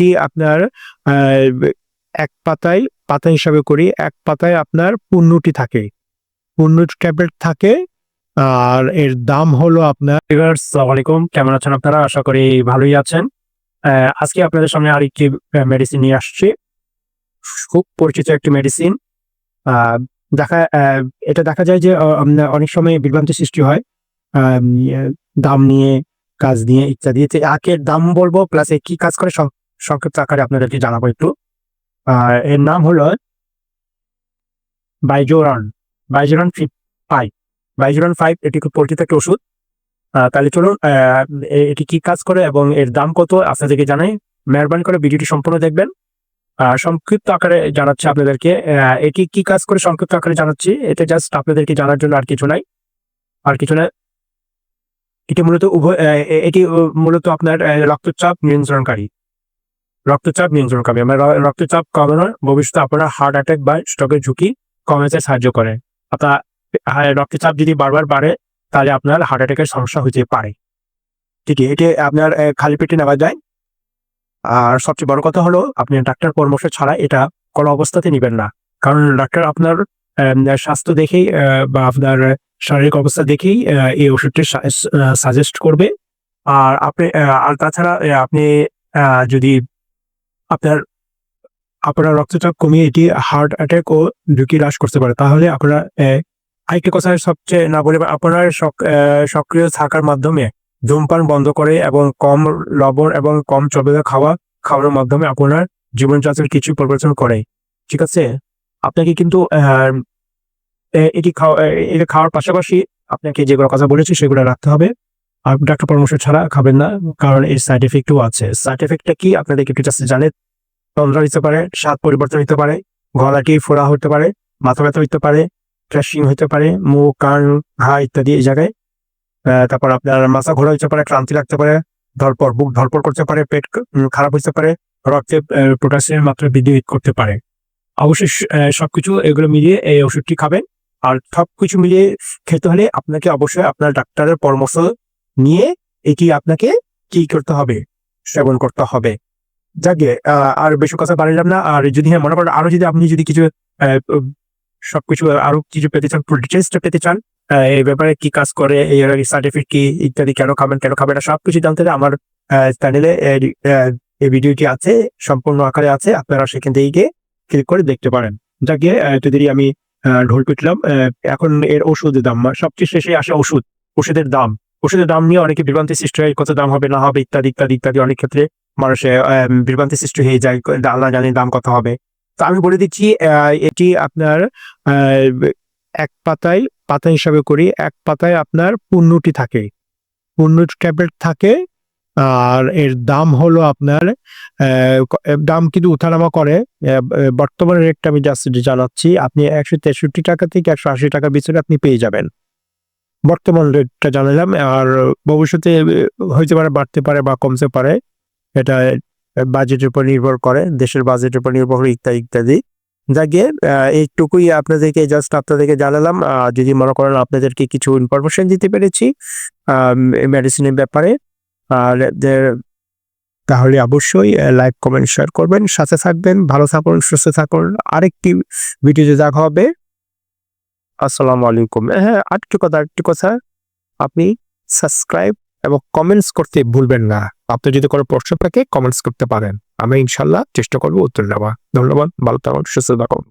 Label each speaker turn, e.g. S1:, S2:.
S1: এটি আপনার এক পাতায়, পাতা হিসাবে করি, এক পাতায় আপনার পনেরোটি থাকে। পনেরোটি ট্যাবলেট থাকে, আর এর দাম হলো আপনার
S2: আলাইকুম। কেমন আছেন আপনারা? আশা করি ভালোই আছেন। আজকে আপনাদের সামনে আরেকটি মেডিসিন নিয়ে আসছি। খুব পরিচিত একটি মেডিসিন দেখা এটা দেখা যায় যে অনেক সময় বিভ্রান্তি সৃষ্টি হয়। দাম নিয়ে, কাজ নিয়ে ইত্যাদি। আখের দাম বলব প্লাস এ কি কাজ করে সং- সংক্ষিপ্ত আকারে আপনাদেরকে জানাব একটু। এর নাম হলো বাইজোরান বাইজোরান ফাইভ বাইজোরান ফাইভ এটি খুব পরিচিত একটি ওষুধ। তাহলে চলুন এটি কি কাজ করে এবং এর দাম কত আপনাদেরকে জানাই। মেহরবানি করে ভিডিওটি সম্পূর্ণ দেখবেন। সংক্ষিপ্ত আকারে জানাচ্ছি আপনাদেরকে এটি কি কাজ করে সংক্ষিপ্ত আকারে জানাচ্ছি। এটা জাস্ট আপনাদেরকে জানার জন্য আর কিছু নাই। আর কিছু না। এটি মূলত উভয় এটি মূলত আপনার রক্তচাপ নিয়ন্ত্রণকারী। রক্তচাপ নিয়ন্ত্রণকারী আমরা র- রক্তচাপ কমানোর ভবিষ্যতে আপনার হার্ট অ্যাটাক বা স্ট্রোকের ঝুঁকি কমাতে সাহায্য করে। আপনার আহ, রক্তচাপ যদি বারবার বাড়ে তাহলে আপনার হার্ট অ্যাটাকের সমস্যা হতে পারে। ঠিক এটি আপনার খালি পেটে নেওয়া যায়। আর সবচেয়ে বড় কথা হলো আপনি ডাক্তার পরামর্শ ছাড়া এটা কোনো অবস্থাতে নেবেন না। কারণ ডাক্তার আপনার স্বাস্থ্য দেখেই বা আপনার শারীরিক অবস্থা দেখেই এই ওষুধটি সাজেস্ট করবে। আর আপনি আর তাছাড়া আপনি যদি আপনার আপনার রক্তচাপ কমিয়ে এটি হার্ট অ্যাটাক ও ঝুঁকি হ্রাস করতে পারে। তাহলে আপনারা আরেকটি কথা সবচেয়ে না বলে আপনার সক্রিয় থাকার মাধ্যমে ধূমপান বন্ধ করে এবং কম লবণ এবং কম চর্বিত খাওয়া, খাওয়ার মাধ্যমে আপনার জীবনযাত্রার কিছু পরিবর্তন করে। ঠিক আছে? আপনাকে কিন্তু এটি খাওয়া এটা খাওয়ার পাশাপাশি আপনাকে যেগুলো কথা বলেছি সেগুলো রাখতে হবে। আর ডাক্তার পরামর্শ ছাড়া খাবেন না, কারণ এর সাইড এফেক্টও আছে। সাইড এফেক্টটা কি? আপনাদের একটু জাস্ট জানেন তন্দ্রা হতে পারে, স্বাদ পরিবর্তন হতে পারে গলাটি ফোড়া হতে পারে, মাথা ব্যথা হতে পারে ট্রেশিং হতে পারে, মুখ, কান, ঘা ইত্যাদি এই জায়গায়। তারপর আপনার মাথা ঘোরা হতে পারে, ক্লান্তি লাগতে পারে, ধরপর, বুক ধরপর করতে পারে, পেট খারাপ হতে পারে, রক্তে পটাশিয়ামের মাত্রা বৃদ্ধি করতে পারে। অবশ্যই সবকিছু এগুলো মিলিয়ে এই ওষুধটি খাবেন। আর সবকিছু মিলিয়ে খেতে হলে আপনাকে অবশ্যই আপনার ডাক্তারের পরামর্শ নিয়ে এটি আপনাকে কি করতে হবে? সেবন করতে হবে। যাকে আর বেশি কথা বাড়ালাম না। আর যদি হ্যাঁ মনে করেন আরও যদি আপনি যদি কিছু সবকিছু, আরও কিছু পেতে চান, ফুল ডিটেলসটা পেতে চান এই ব্যাপারে কি কাজ করে, এই সার্টিফিকেট কি ইত্যাদি কেন খাবেন কেন খাবেন না, সবকিছু জানতে আমার চ্যানেলে এই ভিডিওটি আছে, সম্পূর্ণ আকারে আছে, আপনারা সেখান থেকে গিয়ে ক্লিক করে দেখতে পারেন। যাকে যদি আমি ঢোল পিটলাম এখন এর ওষুধের দাম, সবচেয়ে শেষে আসে ওষুধ, ওষুধের দাম। ওষুধের দাম নিয়ে অনেকে বিভ্রান্তি সৃষ্টি হয়, কত দাম হবে, না হবে, ইত্যাদি ইত্যাদি ইত্যাদি। অনেক ক্ষেত্রে মানুষের বিভ্রান্তি সৃষ্টি হয়ে যায় আল্লাহ জানে দাম কত হবে। তো আমি বলে দিচ্ছি এটি আপনার এক পাতায়, পাতা হিসাবে করি, এক পাতায় আপনার পনেরোটি থাকে। পনেরোটি ট্যাবলেট থাকে, আর এর দাম হলো আপনার দাম কিন্তু উঠানামা করে। বর্তমান রেটটা আমি জাস্ট জানাচ্ছি, আপনি একশো তেষট্টি টাকা থেকে একশো আশি টাকার ভিতরে আপনি পেয়ে যাবেন। বর্তমান রেটটা জানালাম, আর ভবিষ্যতে হইতে পারে, বাড়তে পারে বা কমতে পারে, এটা বাজেটের উপর নির্ভর করে, দেশের বাজেটের উপর নির্ভর করে, ইত্যাদি ইত্যাদি। যাকে এইটুকুই আপনাদেরকে জাস্ট আপনাদেরকে জানালাম যদি মনে করেন আপনাদেরকে কিছু ইনফরমেশন দিতে পেরেছি মেডিসিনের ব্যাপারে, আর তাহলে অবশ্যই লাইক কমেন্ট শেয়ার করবেন, সাথে থাকবেন, ভালো থাকুন, সুস্থ থাকুন, আরেকটি ভিডিওতে দেখা হবে। আসসালামু আলাইকুম। হ্যাঁ আরেকটু কথা আরেকটু কথা, আপনি সাবস্ক্রাইব এবং কমেন্টস করতে ভুলবেন না। আপনি যদি কোনো প্রশ্ন থাকে কমেন্টস করতে পারেন। আমি ইনশাল্লাহ চেষ্টা করব উত্তর নেওয়া ধন্যবাদ, ভালো থাকুন, সুস্থ থাকুন।